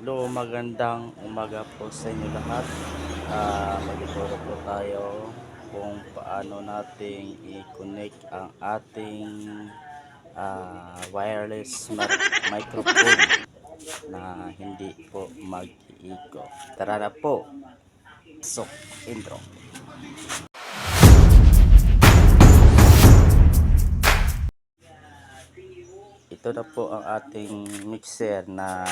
Hello, magandang umaga po sa inyo lahat. Ah, magtuturo po tayo kung paano nating i-connect ang ating ah, wireless mic- microphone na hindi po mag-iiko. Tara na po. So, intro. Ito na po ang ating mixer na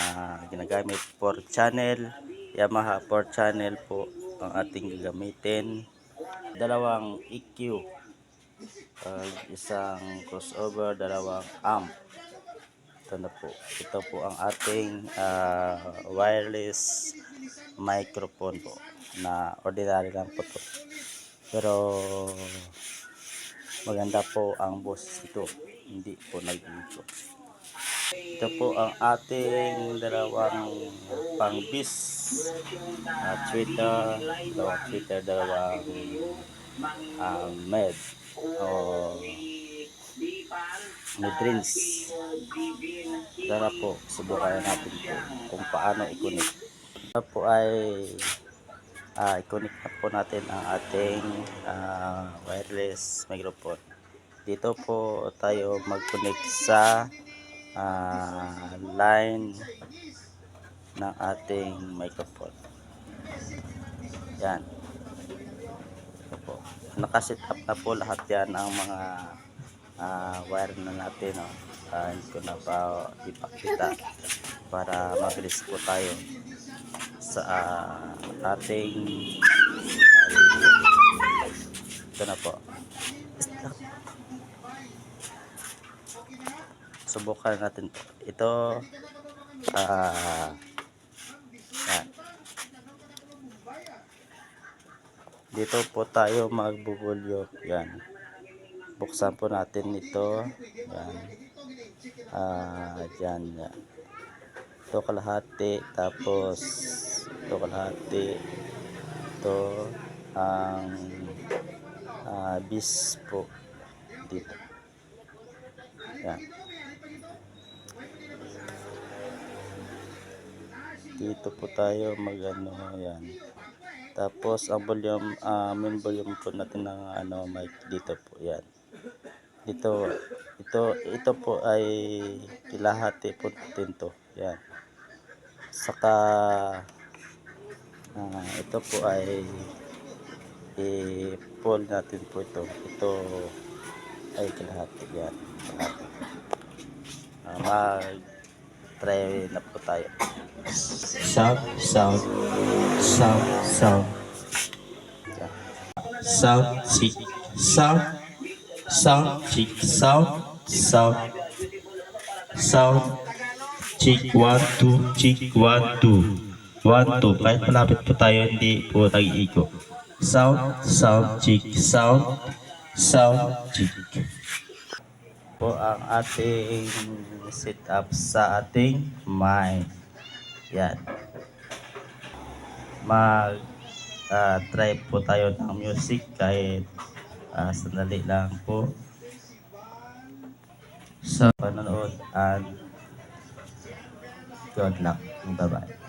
ginagamit for channel. Yamaha for channel po ang ating gagamitin. Dalawang EQ. uh, isang crossover, dalawang amp. Ito na po. Ito po ang ating ah, wireless microphone po na ordinary lang po to. Pero maganda po ang boses ito. Hindi po nag-iiko. Ito po ang ating dalawang pang-bis uh, Twitter, dalawang Twitter, dalawang uh, med o midrins. Tara po, subukan natin po kung paano i-connect. Ito po ay uh, i-connect na po natin ang ating ah, wireless microphone. Dito po tayo mag-connect sa ah, line ng ating microphone. Yan. Ito. Nakaset up na po lahat yan ang mga ah, wire na natin. No? Ah, hindi ko na pa ipakita para mabilis po tayo sa ah, ating video. Ito na po. Subukan natin. Ito ah yan. Dito po tayo magbubulyo. Yan. Buksan po natin ito. Yan. Ah, yan, yan. Ito kalahati tapos ito kalahati. Ito ang ah, bis po dito. Yan. Dito po tayo magano yan tapos ang volume ah main volume po natin ng ano mic dito po yan dito ito ito po ay kilahati po natin to yan saka ah, ito po ay i-pull natin po ito. Ito ay kalahati yan kalahati Ah, mag try na po tayo sound, sound, sound, Yan. sound, check, sound, sound, check, sound, sound, sound, check, one, two, check, one, two, one, two. Kahit malapit po tayo, hindi po nag-iiko. Sound, sound, check, sound, sound, check. Po ang ating setup sa ating mic. Yan. Mag ah, try po tayo ng music kahit ah, sandali lang po sa panonood and good luck. Bye-bye.